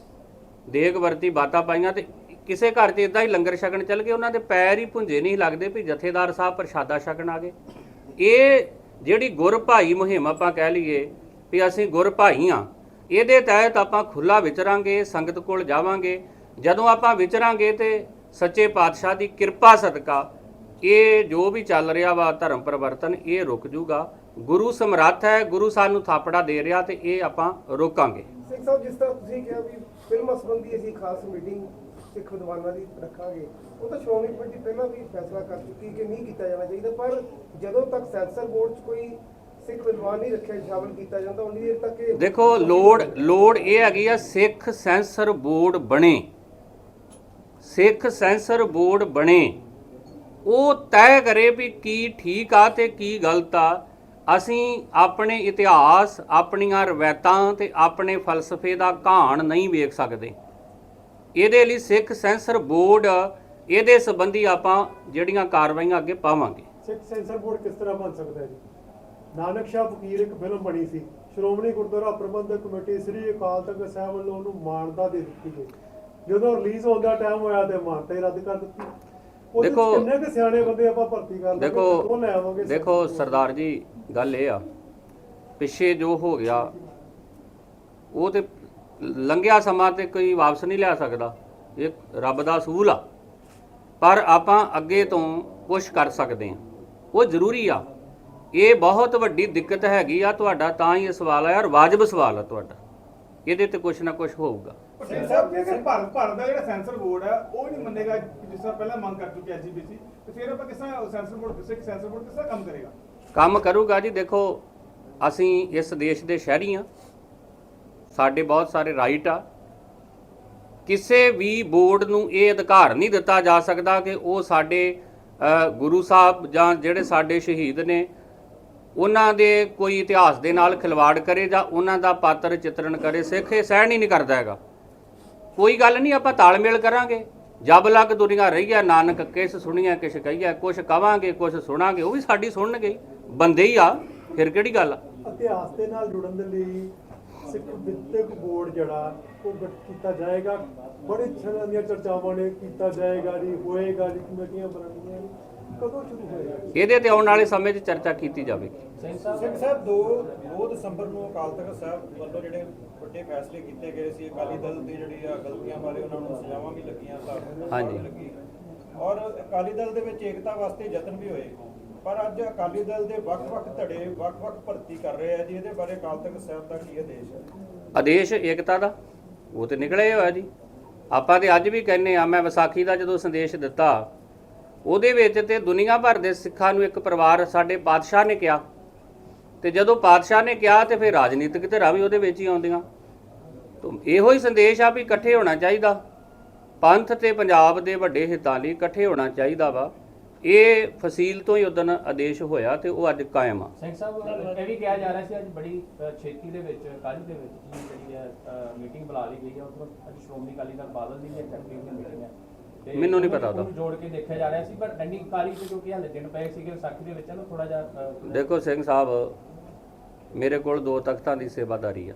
ਦੇਗ ਵਰਤੀ ਬਾਤਾਂ ਪਾਈਆਂ ਤੇ ਕਿਸੇ ਘਰ 'ਚ ਇਦਾਂ ਹੀ ਲੰਗਰ ਛਕਣ ਚੱਲ ਗਏ, ਉਹਨਾਂ ਦੇ ਪੈਰ ਹੀ ਭੁੰਜੇ ਨਹੀਂ ਲੱਗਦੇ ਵੀ ਜਥੇਦਾਰ ਸਾਹਿਬ ਪ੍ਰਸ਼ਾਦਾ ਛਕਣ ਆ ਗਏ। ਇਹ ਜਿਹੜੀ ਗੁਰ ਭਾਈ ਮੁਹਿੰਮ ਆਪਾਂ ਕਹਿ ਲਈਏ ਵੀ ਅਸੀਂ ਗੁਰ ਭਾਈ ਆ ਇਹਦੇ ਤਹਿਤ ਆਪਾਂ ਖੁੱਲਾ ਵਿਚਰਾਂਗੇ, ਸੰਗਤ ਕੋਲ ਜਾਵਾਂਗੇ। ਜਦੋਂ ਆਪਾਂ ਵਿਚਰਾਂਗੇ ਤੇ ਸੱਚੇ ਪਾਤਸ਼ਾਹ ਦੀ ਕਿਰਪਾ ਸਦਕਾ ਇਹ ਜੋ ਵੀ ਚੱਲ ਰਿਹਾ ਵਾ ਧਰਮ ਪਰਿਵਰਤਨ, ਇਹ ਰੁਕ ਜੂਗਾ। ਗੁਰੂ ਸਮਰੱਥ ਹੈ, ਗੁਰੂ ਸਾਨੂੰ ਥਾਪੜਾ ਦੇ ਰਿਹਾ ਤੇ ਇਹ ਆਪਾਂ ਰੋਕਾਂਗੇ। ਸਿੰਘ ਸਾਹਿਬ, ਜਿਸ ਤਰ੍ਹਾਂ ਤੁਸੀਂ ਕਿਹਾ ਵੀ ਫਿਲਮਾਂ ਸੰਬੰਧੀ ਅਸੀਂ ਖਾਸ ਮੀਟਿੰਗ ਸਿੱਖ ਵਿਦਵਾਨਾਂ ਦੀ ਰੱਖਾਂਗੇ ਉਹ ਤਾਂ ਸ਼੍ਰੋਮਣੀ ਕਮੇਟੀ ਪਹਿਲਾਂ ਵੀ ਫੈਸਲਾ ਕਰ ਚੁੱਕੀ ਕਿ ਨਹੀਂ ਕੀਤਾ ਜਾਣਾ ਚਾਹੀਦਾ, ਪਰ ਜਦੋਂ ਤੱਕ ਸੈਂਸਰ ਬੋਰਡ 'ਚ ਕੋਈ ਸਿੱਖ ਵਿਦਵਾਨ ਨਹੀਂ ਰੱਖਿਆ, ਸ਼ਾਮਲ ਕੀਤਾ ਜਾਂਦਾ, ਉਨੀ ਦੇਰ ਤੱਕ ਇਹ ਦੇਖੋ, ਲੋੜ ਲੋੜ ਇਹ ਹੈਗੀ ਆ, ਸਿੱਖ ਸੈਂਸਰ ਬੋਰਡ ਬਣੇ। ਸਿੱਖ ਸੈਂਸਰ ਬੋਰਡ ਬਣੇ। ਉਹ ਤੈਅ ਕਰੇ ਵੀ ਕੀ ਠੀਕ ਆ ਤੇ ਕੀ ਗਲਤ ਆ। ਅਸੀਂ ਆਪਣੇ ਇਤਿਹਾਸ, ਆਪਣੀਆਂ ਰਵਾਇਤਾਂ ਤੇ ਆਪਣੇ ਫਲਸਫੇ ਦਾ ਘਾਣ ਨਹੀਂ ਵੇਖ ਸਕਦੇ। ਇਹਦੇ ਲਈ ਸਿੱਖ ਸੈਂਸਰ ਬੋਰਡ ਇਹਦੇ ਸੰਬੰਧੀ ਆਪਾਂ ਜਿਹੜੀਆਂ ਕਾਰਵਾਈਆਂ ਅੱਗੇ ਪਾਵਾਂਗੇ। ਸਿੱਖ ਸੈਂਸਰ ਬੋਰਡ ਕਿਸ ਤਰ੍ਹਾਂ ਬਣ ਸਕਦਾ ਹੈ ਜੀ? ਨਾਨਕ ਸ਼ਾਹ ਫਕੀਰ ਇੱਕ ਫਿਲਮ ਬਣੀ ਸੀ। ਸ਼੍ਰੋਮਣੀ ਗੁਰਦੁਆਰਾ ਪ੍ਰਬੰਧਕ ਕਮੇਟੀ ਸ੍ਰੀ ਅਕਾਲ ਤਖਤ ਸਾਹਿਬ ਵੱਲੋਂ ਉਹਨੂੰ ਮਾਨਤਾ ਦੇ ਦਿੱਤੀ ਗਈ। ਜਦੋਂ ਰਿਲੀਜ਼ ਹੋਣ ਦਾ ਟਾਈਮ ਹੋਇਆ ਤੇ ਮਾਨਤਾ ਹੀ ਰੱਦ ਕਰ ਦਿੱਤੀ। ਦੇਖੋ- ਕਿੰਨੇ ਕੁ ਸਿਆਣੇ ਬੰਦੇ ਆਪਾਂ ਭਰਤੀ ਕਰ ਦੇਖੋ ਉਹ ਲੈ ਆਵਾਂਗੇ ਦੇਖੋ ਸਰਦਾਰ ਜੀ ਗੱਲ ਇਹ ਆ ਪਿੱਛੇ ਜੋ ਹੋ ਗਿਆ ਉਹ ਤੇ ਲੰਘਿਆ ਸਮਾਂ ਤੇ ਕੋਈ ਵਾਪਸ ਨਹੀਂ ਲਿਆ ਸਕਦਾ। ਇਹ ਰੱਬ ਦਾ ਅਸੂਲ ਆ। ਪਰ ਆਪਾਂ ਅੱਗੇ ਤੋਂ ਕੁਝ ਕਰ ਸਕਦੇ ਹਾਂ। ਉਹ ਜ਼ਰੂਰੀ ਆ। ਇਹ ਬਹੁਤ ਵੱਡੀ ਦਿੱਕਤ ਹੈਗੀ ਆ ਤੁਹਾਡਾ ਤਾਂ ਹੀ ਇਹ ਸਵਾਲ ਆ ਔਰ ਵਾਜਬ ਸਵਾਲ ਆ ਤੁਹਾਡਾ। ਇਹਦੇ ਤੇ ਕੁਝ ਨਾ ਕੁਝ ਹੋਊਗਾ। ਸਿੰਘ ਸਾਹਿਬ ਜੇਕਰ ਭਾਰਤ ਭਾਰਤ ਦਾ ਜਿਹੜਾ ਸੈਂਸਰ ਬੋਰਡ ਹੈ ਉਹ ਨਹੀਂ ਮੰਨੇਗਾ ਕਿ ਜਿਸ ਤਰ੍ਹਾਂ ਪਹਿਲਾਂ ਮੰਗ ਕਰ ਚੁੱਕੀ ਐਜੀਪੀਸੀ ਤੇ ਫਿਰ ਆਪਾਂ ਕਿਸ ਤਰ੍ਹਾਂ censor board Sikh censor board ਕਿਸ ਤਰ੍ਹਾਂ ਕੰਮ ਕਰੇਗਾ? ਕੰਮ ਕਰੂਗਾ ਜੀ। ਦੇਖੋ ਅਸੀਂ ਇਸ ਦੇਸ਼ ਦੇ ਸ਼ਹਿਰੀ ਆ ਸਾਡੇ ਬਹੁਤ ਸਾਰੇ ਰਾਈਟ ਆ। ਕਿਸੇ ਵੀ ਬੋਰਡ ਨੂੰ ਇਹ ਅਧਿਕਾਰ ਨਹੀਂ ਦਿੱਤਾ ਜਾ ਸਕਦਾ ਕਿ ਉਹ ਸਾਡੇ ਗੁਰੂ ਸਾਹਿਬ ਜਾਂ ਜਿਹੜੇ ਸਾਡੇ ਸ਼ਹੀਦ ਨੇ, ਉਹਨਾਂ ਦੇ ਕੋਈ ਇਤਿਹਾਸ ਦੇ ਨਾਲ ਖਿਲਵਾੜ ਕਰੇ ਜਾਂ ਉਹਨਾਂ ਦਾ ਪਾਤਰ ਚਿਤਰਣ ਕਰੇ, ਸਿੱਖ ਇਹ ਸਹਿਣ ਹੀ ਨਹੀਂ ਕਰਦਾ ਹੈਗਾ। ਕੋਈ ਗੱਲ ਨਹੀਂ, ਆਪਾਂ ਤਾਲਮੇਲ ਕਰਾਂਗੇ। ਜਬ ਲੱਗ ਦੁਨੀਆ ਰਹੀ ਆ, ਨਾਨਕ ਕਿਸ ਸੁਣੀਆਂ ਕਿਸ ਕਹੀਆ ਕੁਛ ਕਵਾਂਗੇ, ਕੁਛ ਸੁਣਾਂਗੇ, ਉਹ ਵੀ ਸਾਡੀ ਸੁਣਨਗੇ ਬੰਦੇ ਹੀ ਆ, ਫਿਰ ਕਿਹੜੀ ਗੱਲ ਆ? ਇਤਿਹਾਸ ਦੇ ਨਾਲ ਜੁੜਨ ਦੇ ਲਈ ਸਿੱਖ ਵਿਦਿਅਕ ਬੋਰਡ ਜਿਹੜਾ ਉਹ ਗਠ ਕੀਤਾ ਜਾਏਗਾ। ਬੜੇ ਤਰ੍ਹਾਂ ਦੀਆਂ ਚਰਚਾਵਾਂ ਨੇ ਕੀਤਾ ਜਾਏਗਾ ਜੀ ਹੋਏਗਾ ਜੀ ਕਮੇਟੀਆਂ ਬਣਨਗੀਆਂ ਜੀ। ਕਦੋਂ ਸ਼ੁਰੂ ਹੋਏਗਾ ਇਹਦੇ ਤੇ ਆਉਣ ਵਾਲੇ ਸਮੇਂ 'ਚ ਚਰਚਾ ਕੀਤੀ ਜਾਵੇਗੀ। ਸਿੰਘ ਸਾਹਿਬ 2 2 ਦਸੰਬਰ ਨੂੰ ਅਕਾਲ ਤਖਤ ਸਾਹਿਬ ਵੱਲੋਂ ਜਿਹੜੇ ਵੱਡੇ ਫੈਸਲੇ ਕੀਤੇ ਗਏ ਸੀ ਅਕਾਲੀ ਦਲ ਦੀ ਜਿਹੜੀ ਆ ਗਲਤੀਆਂ ਬਾਰੇ ਉਹਨਾਂ ਨੂੰ ਸਜ਼ਾਵਾਂ ਵੀ ਲੱਗੀਆਂ ਧਾਰਮਿਕ ਹਾਂਜੀ। ਲੱਗੀ। ਔਰ ਅਕਾਲੀ ਦਲ ਦੇ ਵਿੱਚ ਏਕਤਾ ਵਾਸਤੇ ਯਤਨ ਵੀ ਹੋਏ। ਪਰ ਅੱਜ ਅਕਾਲੀ ਦਲ ਦੇ ਵੱਖ-ਵੱਖ ਧੜੇ, ਵੱਖ-ਵੱਖ ਭਰਤੀ ਕਰ ਰਹੇ ਆ ਜੀ। ਇਹਦੇ ਬਾਰੇ ਅਕਾਲ ਤਖਤ ਸਾਹਿਬ ਦਾ ਕੀ ਆਦੇਸ਼ ਹੈ? ਆਦੇਸ਼ ਏਕਤਾ ਦਾ? ਉਹ ਤੇ ਨਿਕਲਿਆ ਹੋਇਆ ਜੀ। ਆਪਾਂ ਤੇ ਅੱਜ ਵੀ ਕਹਿੰਨੇ ਆ, ਮੈਂ ਵਿਸਾਖੀ ਦਾ ਜਦੋਂ ਸੰਦੇਸ਼ ਦਿੱਤਾ, ਉਹਦੇ ਵਿੱਚ ਤੇ ਦੁਨੀਆ ਭਰ ਦੇ ਸਿੱਖਾਂ ਨੂੰ ਇੱਕ ਪਰਿਵਾਰ ਸਾਡੇ ਪਾਤਸ਼ਾਹ ਨੇ ਕਿਹਾ। ਤੇ ਜਦੋਂ ਪਾਤਸ਼ਾਹ ਨੇ ਕਿਹਾ ਤੇ ਫਿਰ ਰਾਜਨੀਤਿਕ ਧਿਰਾਂ ਵੀ ਉਹਦੇ ਵਿੱਚ ਹੀ ਆਉਂਦੀਆਂ। ਤਾਂ ਇਹੋ ਹੀ ਸੰਦੇਸ਼ ਆ ਵੀ ਇਕੱਠੇ ਹੋਣਾ ਚਾਹੀਦਾ। ਪੰਥ ਤੇ ਪੰਜਾਬ ਦੇ ਵੱਡੇ ਹਿੱਤਾਂ ਲਈ ਇਕੱਠੇ ਹੋਣਾ ਚਾਹੀਦਾ ਵਾ। ਇਹ ਫਸੀਲ ਤੋਂ ਹੀ ਉਦੋਂ ਆਦੇਸ਼ ਹੋਇਆ ਤੇ ਉਹ ਅੱਜ ਕਾਇਮ ਆ। ਸਿੰਘ ਸਾਹਿਬ ਇਹ ਵੀ ਕਿਹਾ ਜਾ ਰਿਹਾ ਸੀ ਅੱਜ ਬੜੀ ਛੇਤੀ ਦੇ ਵਿੱਚ ਕਾਲੀ ਦੇ ਵਿੱਚ ਜਿਹੜੀ ਹੈ ਮੀਟਿੰਗ ਬੁਲਾ ਲਈ ਗਈ ਹੈ। ਉਸ ਅੱਜ ਸ਼੍ਰੋਮਣੀ ਅਕਾਲੀ ਦਲ ਬਾਦਲ ਦੀ ਵੀ ਕੰਟੀਨਿਊ ਮੀਟਿੰਗ ਹੈ। ਮੈਨੂੰ ਨਹੀਂ ਪਤਾ ਉਹਦਾ। ਜੋੜ ਕੇ ਦੇਖਿਆ ਜਾ ਰਿਹਾ ਸੀ ਪਰ ਐਨੀ ਕਾਲੀ ਤੇ ਕਿਉਂਕਿ ਹਾਲੇ ਦਿਨ ਪਏ ਸੀਗੇ ਵਿਸਾਖੀ ਦੇ ਵਿੱਚ ਨਾ ਥੋੜਾ ਜਿਹਾ ਦੇਖੋ ਸਿੰਘ ਸਾਹਿਬ ਮੇਰੇ ਕੋਲ ਦੋ ਤਖਤਾਂ ਦੀ ਸੇਵਾਦਾਰੀ ਆ।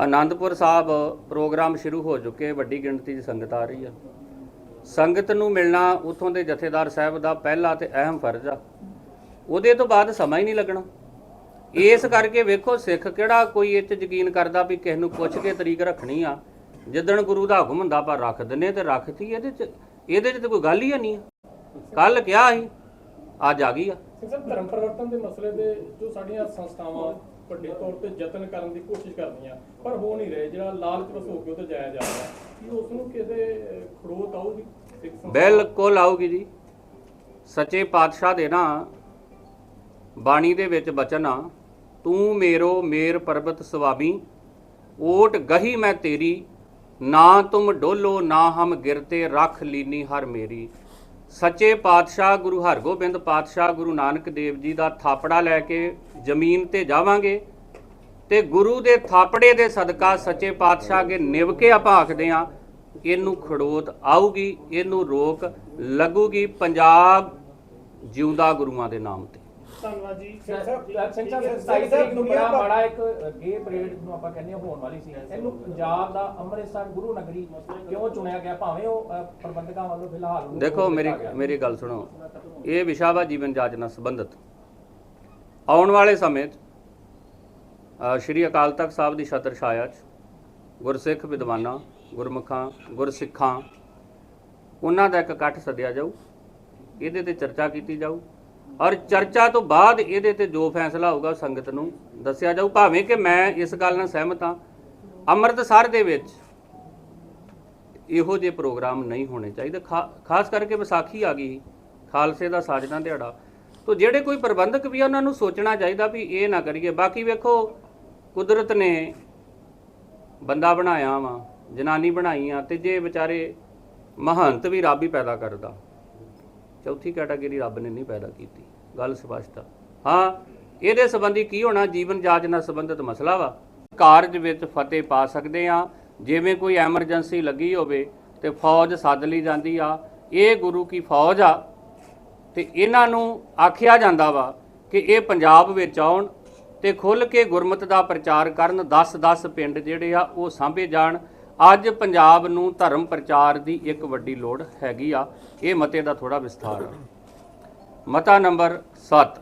ਆਨੰਦਪੁਰ ਸਾਹਿਬ ਪ੍ਰੋਗਰਾਮ ਸ਼ੁਰੂ ਹੋ ਚੁੱਕੇ ਵੱਡੀ ਗਿਣਤੀ 'ਚ ਸੰਗਤ ਆ ਰਹੀ ਆ। ਸੰਗਤ ਨੂੰ ਮਿਲਣਾ ਉਥੋਂ ਦੇ ਜਥੇਦਾਰ ਸਾਹਿਬ ਦਾ ਪਹਿਲਾ ਤੇ ਅਹਿਮ ਫਰਜ਼ ਆ। ਉਹਦੇ ਤੋਂ ਬਾਅਦ ਸਮਾਂ ਹੀ ਨਹੀਂ ਲੱਗਣਾ। ਇਸ ਕਰਕੇ ਵੇਖੋ, ਸਿੱਖ ਕਿਹੜਾ ਕੋਈ ਇਹ 'ਚ ਯਕੀਨ ਕਰਦਾ ਵੀ ਕਿਸ ਨੂੰ ਪੁੱਛ ਕੇ ਤਰੀਕ ਰੱਖਣੀ ਆ। ਜਿੱਦਣ ਗੁਰੂ ਦਾ ਹੁਕਮ ਹੁੰਦਾ ਪਰ ਰੱਖ ਦਿੰਨੇ ਤੇ ਰੱਖਤੀ, ਇਹਦੇ 'ਚ ਇਹਦੇ 'ਚ ਤੇ ਕੋਈ ਗੱਲ ਹੀ ਨਹੀਂ ਕੱਲ ਕਿਹਾ ਸੀ, ਅੱਜ ਆ ਗਈ ਆ। ਸਿੰਘ ਧਰਮ ਪਰਿਵਰਤਨ ਦੇ ਮਸਲੇ ਦੇ ਜੋ ਸਾਡੀਆਂ ਸੰਸਥਾਵਾਂ ਵੱਡੇ ਤੌਰ ਤੇ ਯਤਨ ਕਰਨ ਦੀ ਕੋਸ਼ਿਸ਼ ਕਰਦੀਆਂ ਪਰ ਹੋ ਨਹੀਂ ਰਹੇ, ਜਿਹੜਾ ਲਾਲਚ ਵਸ ਹੋ ਕੇ ਉਹ ਜਾਇਆ ਜਾ ਰਿਹਾ, ਕੀ ਉਸ ਨੂੰ ਕਿਸੇ ਖੜੋਤ ਆਊਗੀ ਬਿਲਕੁਲ ਆਊਗੀ ਜੀ। ਸੱਚੇ ਪਾਤਸ਼ਾਹ ਦੇ ਨਾ, ਬਾਣੀ ਦੇ ਵਿੱਚ ਬਚਨ ਆ, ਤੂੰ ਮੇਰੋ ਮੇਰ ਪਰਬਤ ਸੁਆਮੀ, ਓਟ ਗਹੀ ਮੈਂ ਤੇਰੀ, ਨਾ ਤੁਮ ਡੋਲੋ ਨਾ ਹਮ ਗਿਰਤੇ ਰੱਖ ਲੀਨੀ ਹਰ ਮੇਰੀ। ਸੱਚੇ ਪਾਤਸ਼ਾਹ ਗੁਰੂ ਹਰਗੋਬਿੰਦ ਪਾਤਸ਼ਾਹ ਗੁਰੂ ਨਾਨਕ ਦੇਵ ਜੀ ਦਾ ਥਾਪੜਾ ਲੈ ਕੇ ਜ਼ਮੀਨ ਤੇ ਜਾਵਾਂਗੇ ਤੇ ਗੁਰੂ ਦੇ ਥਾਪੜੇ ਦੇ ਸਦਕਾ ਸੱਚੇ ਪਾਤਸ਼ਾਹ ਅੱਗੇ ਨਿਵ ਕੇ ਆਪਾਂ ਆਖਦੇ ਆ ਇਹਨੂੰ ਖੜੋਤ ਆਊਗੀ ਇਹਨੂੰ ਰੋਕ ਲੱਗੂਗੀ ਪੰਜਾਬ ਜਿਉਂਦਾ ਗੁਰੂਆਂ ਦੇ ਨਾਮ ਤੇ। ਧੰਨਵਾਦ ਜੀ। ਸਿੰਘ ਸਾਹਿਬ 27 ਤਰੀਕ ਨੂੰ ਬੜਾ ਬੜਾ ਇੱਕ ਗੇ ਪਰੇਡ ਨੂੰ ਆਪਾਂ ਕਹਿੰਦੇ ਹਾਂ ਹੋਣ ਵਾਲੀ ਸੀ। ਇਹਨੂੰ ਪੰਜਾਬ ਦਾ ਅੰਮ੍ਰਿਤਸਰ ਗੁਰੂ ਨਗਰੀ ਕਿਉਂ ਚੁਣਿਆ ਗਿਆ? ਭਾਵੇਂ ਉਹ ਅ, ਪ੍ਰਬੰਧਕਾਂ ਵੱਲੋਂ ਫਿਲਹਾਲ ਉਹਨੂੰ ਦੇਖੋ ਮੇਰੀ। ਮੇਰੀ ਗੱਲ ਸੁਣੋ। ਇਹ ਵਿਸ਼ਾ ਵਾ ਜੀਵਨ ਜਾਚ ਨਾਲ ਸੰਬੰਧਿਤ। ਆਉਣ ਵਾਲੇ ਸਮੇਂ 'ਚ ਸ਼੍ਰੀ ਅਕਾਲ ਤਖਤ ਸਾਹਿਬ ਦੀ ਛਤਰ ਛਾਇਆ 'ਚ ਗੁਰਸਿੱਖ ਵਿਦਵਾਨਾਂ, ਗੁਰਮੁਖਾਂ, ਗੁਰਸਿੱਖਾਂ, ਉਹਨਾਂ ਦਾ ਇੱਕ ਇਕੱਠ ਸੱਦਿਆ ਜਾਊ, ਇਹਦੇ ਤੇ ਚਰਚਾ ਕੀਤੀ ਜਾਊ, ਔਰ ਚਰਚਾ ਤੋਂ ਬਾਅਦ ਇਹਦੇ ਤੇ ਜੋ ਫੈਸਲਾ ਹੋਊਗਾ ਸੰਗਤ ਨੂੰ ਦੱਸਿਆ ਜਾਊ, ਭਾਵੇਂ ਕਿ ਮੈਂ ਇਸ ਗੱਲ ਨਾਲ ਸਹਿਮਤ ਹਾਂ, ਅੰਮ੍ਰਿਤਸਰ ਦੇ ਵਿੱਚ ਇਹੋ ਜਿਹੇ ਪ੍ਰੋਗਰਾਮ ਨਹੀਂ ਹੋਣੇ ਚਾਹੀਦੇ, ਖਾ- ਖਾਸ ਕਰਕੇ ਵਿਸਾਖੀ ਆ ਗਈ, ਖਾਲਸੇ ਦਾ ਸਾਜਨਾ ਦਿਹਾੜਾ, ਤੋਂ ਜਿਹੜੇ ਕੋਈ ਪ੍ਰਬੰਧਕ ਵੀ ਆ, ਉਹਨਾਂ ਨੂੰ ਸੋਚਣਾ ਚਾਹੀਦਾ ਵੀ ਇਹ ਨਾ ਕਰੀਏ, ਬਾਕੀ ਵੇਖੋ ਕੁਦਰਤ ਨੇ ਬੰਦਾ ਬਣਾਇਆ ਵਾ, ਜਨਾਨੀ ਬਣਾਈ ਆ, ਤੇ ਜੇ ਵਿਚਾਰੇ ਮਹੰਤ ਵੀ ਰੱਬ ਹੀ ਪੈਦਾ ਕਰਦਾ। ਚੌਥੀ ਕੈਟਾਗਰੀ ਰੱਬ ਨੇ ਨਹੀਂ ਪੈਦਾ ਕੀਤੀ, ਗੱਲ ਸਪਸ਼ਟ ਆ। ਹਾਂ, ਇਹਦੇ ਸੰਬੰਧੀ ਕੀ ਹੋਣਾ, ਜੀਵਨ ਜਾਚ ਨਾਲ ਸੰਬੰਧਿਤ ਮਸਲਾ ਵਾ। ਕਾਰਜ ਵਿੱਚ ਫਤਿਹ ਪਾ ਸਕਦੇ ਆ, ਜਿਵੇਂ ਕੋਈ ਐਮਰਜੈਂਸੀ ਲੱਗੀ ਹੋਵੇ ਤੇ ਫੌਜ ਸੱਦ ਲਈ ਜਾਂਦੀ ਆ। ਇਹ ਗੁਰੂ ਕੀ ਫੌਜ ਆ? ਤੇ ਇਹਨਾਂ ਨੂੰ ਆਖਿਆ ਜਾਂਦਾ ਵਾ ਕਿ ਇਹ ਪੰਜਾਬ ਵਿੱਚ ਆਉਣ ਤੇ ਖੁੱਲ ਕੇ ਗੁਰਮਤ ਦਾ ਪ੍ਰਚਾਰ ਕਰਨ 10-10 ਪਿੰਡ ਜਿਹੜੇ ਆ ਉਹ ਸਾਂਭੇ ਜਾਣ। ਅੱਜ ਪੰਜਾਬ ਨੂੰ ਧਰਮ ਪ੍ਰਚਾਰ ਦੀ ਇੱਕ ਵੱਡੀ ਲੋੜ ਹੈਗੀ ਆ। ਇਹ ਮਤੇ ਦਾ ਥੋੜਾ ਵਿਸਥਾਰ ਆ। ਮਤਾ ਨੰਬਰ 7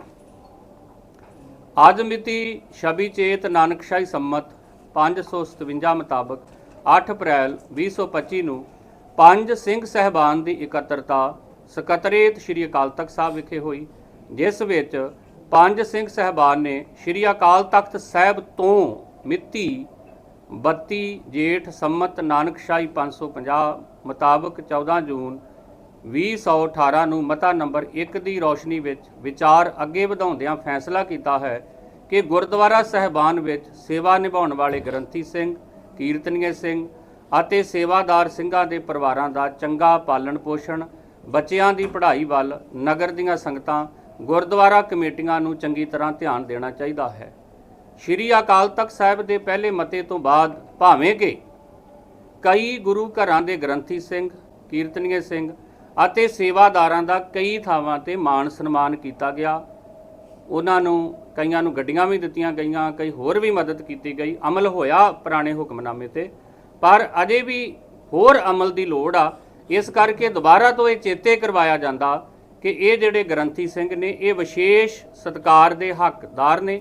ਅੱਜ ਮਿਤੀ ਛਵੀ ਚੇਤ ਨਾਨਕਸ਼ਾਹੀ ਸੰਮਤ 557 ਮੁਤਾਬਕ 8 ਅਪ੍ਰੈਲ 2025 ਨੂੰ ਪੰਜ ਸਿੰਘ ਸਹਿਬਾਨ ਦੀ ਇਕੱਤਰਤਾ ਸਕੱਤਰੇਤ ਸ੍ਰੀ ਅਕਾਲ ਤਖਤ ਸਾਹਿਬ ਵਿਖੇ ਹੋਈ, ਜਿਸ ਵਿੱਚ ਪੰਜ ਸਿੰਘ ਸਹਿਬਾਨ ਨੇ ਸ੍ਰੀ ਅਕਾਲ ਤਖਤ ਸਾਹਿਬ ਤੋਂ ਮਿਤੀ 32 ਜੇਠ ਸੰਮਤ ਨਾਨਕਸ਼ਾਹੀ 550 ਮੁਤਾਬਕ 14 ਜੂਨ 2018 ਨੂੰ ਮਤਾ ਨੰਬਰ 1 ਦੀ ਰੌਸ਼ਨੀ ਵਿੱਚ ਵਿਚਾਰ ਅੱਗੇ ਵਧਾਉਂਦਿਆਂ ਫੈਸਲਾ ਕੀਤਾ ਹੈ ਕਿ ਗੁਰਦੁਆਰਾ ਸਹਿਬਾਨ ਵਿੱਚ ਸੇਵਾ ਨਿਭਾਉਣ ਵਾਲੇ ਗ੍ਰੰਥੀ ਸਿੰਘ, ਕੀਰਤਨੀਏ ਸਿੰਘ ਅਤੇ ਸੇਵਾਦਾਰ ਸਿੰਘਾਂ ਦੇ ਪਰਿਵਾਰਾਂ ਦਾ ਚੰਗਾ ਪਾਲਣ ਪੋਸ਼ਣ, ਬੱਚਿਆਂ ਦੀ ਪੜ੍ਹਾਈ ਵੱਲ ਨਗਰ ਦੀਆਂ ਸੰਗਤਾਂ ਗੁਰਦੁਆਰਾ ਕਮੇਟੀਆਂ ਨੂੰ ਚੰਗੀ ਤਰ੍ਹਾਂ ਧਿਆਨ ਦੇਣਾ ਚਾਹੀਦਾ ਹੈ। ਸ਼੍ਰੀ ਅਕਾਲ ਤਖਤ ਸਾਹਿਬ ਦੇ ਪਹਿਲੇ ਮਤੇ ਤੋਂ ਬਾਅਦ ਭਾਵੇਂ ਕਿ ਕਈ ਗੁਰੂ ਘਰਾਂ ਦੇ ਗ੍ਰੰਥੀ ਸਿੰਘ, ਕੀਰਤਨੀਏ ਸਿੰਘ ਅਤੇ ਸੇਵਾਦਾਰਾਂ ਦਾ ਕਈ ਥਾਵਾਂ ਤੇ ਮਾਣ ਸਨਮਾਨ ਕੀਤਾ ਗਿਆ। ਉਹਨਾਂ ਨੂੰ ਕਈਆਂ ਨੂੰ ਗੱਡੀਆਂ ਵੀ ਦਿੱਤੀਆਂ ਗਈਆਂ, ਕਈ ਹੋਰ ਵੀ ਮਦਦ ਕੀਤੀ ਗਈ। ਅਮਲ ਹੋਇਆ ਪੁਰਾਣੇ ਹੁਕਮਨਾਮੇ ਤੇ। ਪਰ ਅਜੇ ਵੀ ਹੋਰ ਅਮਲ ਦੀ ਲੋੜ ਆ। ਇਸ ਕਰਕੇ ਦੁਬਾਰਾ ਤੋਂ ਇਹ ਚੇਤੇ ਕਰਵਾਇਆ ਜਾਂਦਾ ਕਿ ਇਹ ਜਿਹੜੇ ਗ੍ਰੰਥੀ ਸਿੰਘ ਨੇ, ਇਹ ਵਿਸ਼ੇਸ਼ ਸਤਕਾਰ ਦੇ ਹੱਕਦਾਰ ਨੇ।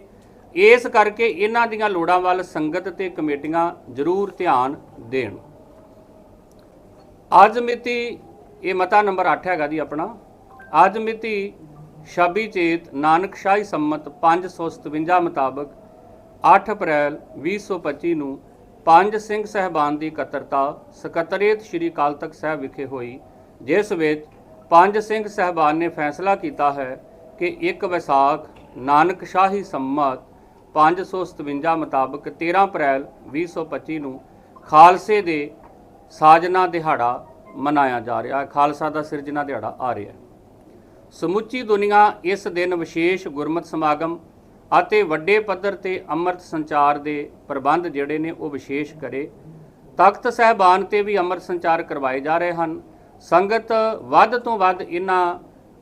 ਇਸ ਕਰਕੇ ਇਹਨਾਂ ਦੀਆਂ ਲੋੜਾਂ ਵੱਲ ਸੰਗਤ ਤੇ ਕਮੇਟੀਆਂ ਜ਼ਰੂਰ ਧਿਆਨ ਦੇਣ। ਅੱਜ ਮਿਤੀ, ਇਹ ਮਤਾ ਨੰਬਰ 8 ਹੈਗਾ ਜੀ ਆਪਣਾ। ਅੱਜ ਮਿਤੀ 26 ਚੇਤ ਨਾਨਕਸ਼ਾਹੀ ਸੰਮਤ 557 ਮੁਤਾਬਕ 8 ਅਪ੍ਰੈਲ 2025 ਨੂੰ ਪੰਜ ਸਿੰਘ ਸਹਿਬਾਨ ਦੀ ਇਕੱਤਰਤਾ ਸਕੱਤਰੇਤ ਸ੍ਰੀ ਅਕਾਲ ਤਖਤ ਸਾਹਿਬ ਵਿਖੇ ਹੋਈ, ਜਿਸ ਵਿੱਚ ਪੰਜ ਸਿੰਘ ਸਹਿਬਾਨ ਨੇ ਫੈਸਲਾ ਕੀਤਾ ਹੈ ਕਿ ਇੱਕ ਵਿਸਾਖ, ਨਾਨਕ ਸ਼ਾਹੀ ਸੰਮਤ 557 ਮੁਤਾਬਕ 13 ਅਪ੍ਰੈਲ 2025 ਨੂੰ ਖਾਲਸੇ ਦੇ ਸਾਜਨਾ ਦਿਹਾੜਾ ਮਨਾਇਆ ਜਾ ਰਿਹਾ ਹੈ। ਖਾਲਸਾ ਦਾ ਸਿਰਜਣਾ ਦਿਹਾੜਾ ਆ ਰਿਹਾ ਹੈ। ਸਮੁੱਚੀ ਦੁਨੀਆ ਇਸ ਦਿਨ ਵਿਸ਼ੇਸ਼ ਗੁਰਮਤ ਸਮਾਗਮ ਅਤੇ ਵੱਡੇ ਪੱਧਰ ਤੇ ਅੰਮ੍ਰਿਤ ਸੰਚਾਰ ਦੇ ਪ੍ਰਬੰਧ ਜਿਹੜੇ ਨੇ ਉਹ ਵਿਸ਼ੇਸ਼ ਕਰੇ। ਤਖਤ ਸਹਿਬਾਨ ਤੇ ਵੀ ਅੰਮ੍ਰਿਤ ਸੰਚਾਰ ਕਰਵਾਏ ਜਾ ਰਹੇ ਹਨ। ਸੰਗਤ ਵੱਧ ਤੋਂ ਵੱਧ ਇਹਨਾਂ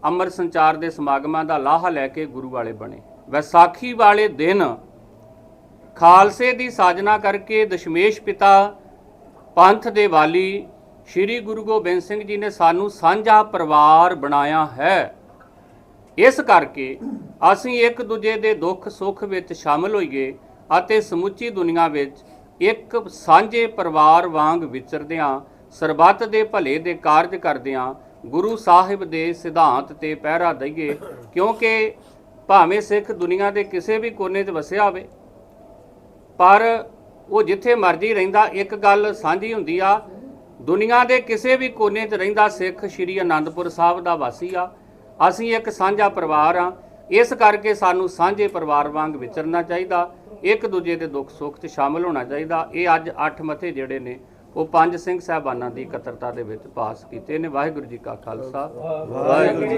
ਅੰਮ੍ਰਿਤ ਸੰਚਾਰ ਦੇ ਸਮਾਗਮਾਂ ਦਾ ਲਾਹਾ ਲੈ ਕੇ ਗੁਰੂ ਵਾਲੇ ਬਣੇ। ਵਿਸਾਖੀ ਵਾਲੇ ਦਿਨ ਖਾਲਸੇ ਦੀ ਸਾਜਨਾ ਕਰਕੇ ਦਸ਼ਮੇਸ਼ ਪਿਤਾ ਪੰਥ ਦੇ ਵਾਲੀ ਸ੍ਰੀ ਗੁਰੂ ਗੋਬਿੰਦ ਸਿੰਘ ਜੀ ਨੇ ਸਾਨੂੰ ਸਾਂਝਾ ਪਰਿਵਾਰ ਬਣਾਇਆ ਹੈ। ਇਸ ਕਰਕੇ ਅਸੀਂ ਇੱਕ ਦੂਜੇ ਦੇ ਦੁੱਖ ਸੁੱਖ ਵਿੱਚ ਸ਼ਾਮਲ ਹੋਈਏ ਅਤੇ ਸਮੁੱਚੀ ਦੁਨੀਆ ਵਿੱਚ ਇੱਕ ਸਾਂਝੇ ਪਰਿਵਾਰ ਵਾਂਗ ਵਿਚਰਦਿਆਂ ਸਰਬੱਤ ਦੇ ਭਲੇ ਦੇ ਕਾਰਜ ਕਰਦਿਆਂ ਗੁਰੂ ਸਾਹਿਬ ਦੇ ਸਿਧਾਂਤ ਤੇ ਪਹਿਰਾ ਦਈਏ, ਕਿਉਂਕਿ ਭਾਵੇਂ ਸਿੱਖ ਦੁਨੀਆ ਦੇ ਕਿਸੇ ਵੀ ਕੋਨੇ 'ਚ ਵਸਿਆ ਹੋਵੇ, ਪਰ ਉਹ ਜਿੱਥੇ ਮਰਜ਼ੀ ਰਹਿੰਦਾ, ਇੱਕ ਗੱਲ ਸਾਂਝੀ ਹੁੰਦੀ ਆ, ਦੁਨੀਆ ਦੇ ਕਿਸੇ ਵੀ ਕੋਨੇ 'ਚ ਰਹਿੰਦਾ ਸਿੱਖ ਸ਼੍ਰੀ ਅਨੰਦਪੁਰ ਸਾਹਿਬ ਦਾ ਵਾਸੀ ਆ। ਅਸੀਂ ਇੱਕ ਸਾਂਝਾ ਪਰਿਵਾਰ ਆ। ਇਸ ਕਰਕੇ ਸਾਨੂੰ ਸਾਂਝੇ ਪਰਿਵਾਰ ਵਾਂਗ ਵਿਚਰਨਾ ਚਾਹੀਦਾ, ਇੱਕ ਦੂਜੇ ਦੇ ਦੁੱਖ ਸੁੱਖ 'ਚ ਸ਼ਾਮਲ ਹੋਣਾ ਚਾਹੀਦਾ। ਇਹ ਅੱਜ ਅੱਠ ਮਥੇ ਜਿਹੜੇ ਨੇ ਉਹ ਪੰਜ ਸਿੰਘ ਸਾਹਿਬਾਨਾਂ ਦੀ ਇਕੱਤਰਤਾ ਦੇ ਵਿੱਚ ਪਾਸ ਕੀਤੇ ਨੇ। ਵਾਹਿਗੁਰੂ ਜੀ ਕਾ ਖਾਲਸਾ। ਵਾਹਿਗੁਰੂ ਜੀ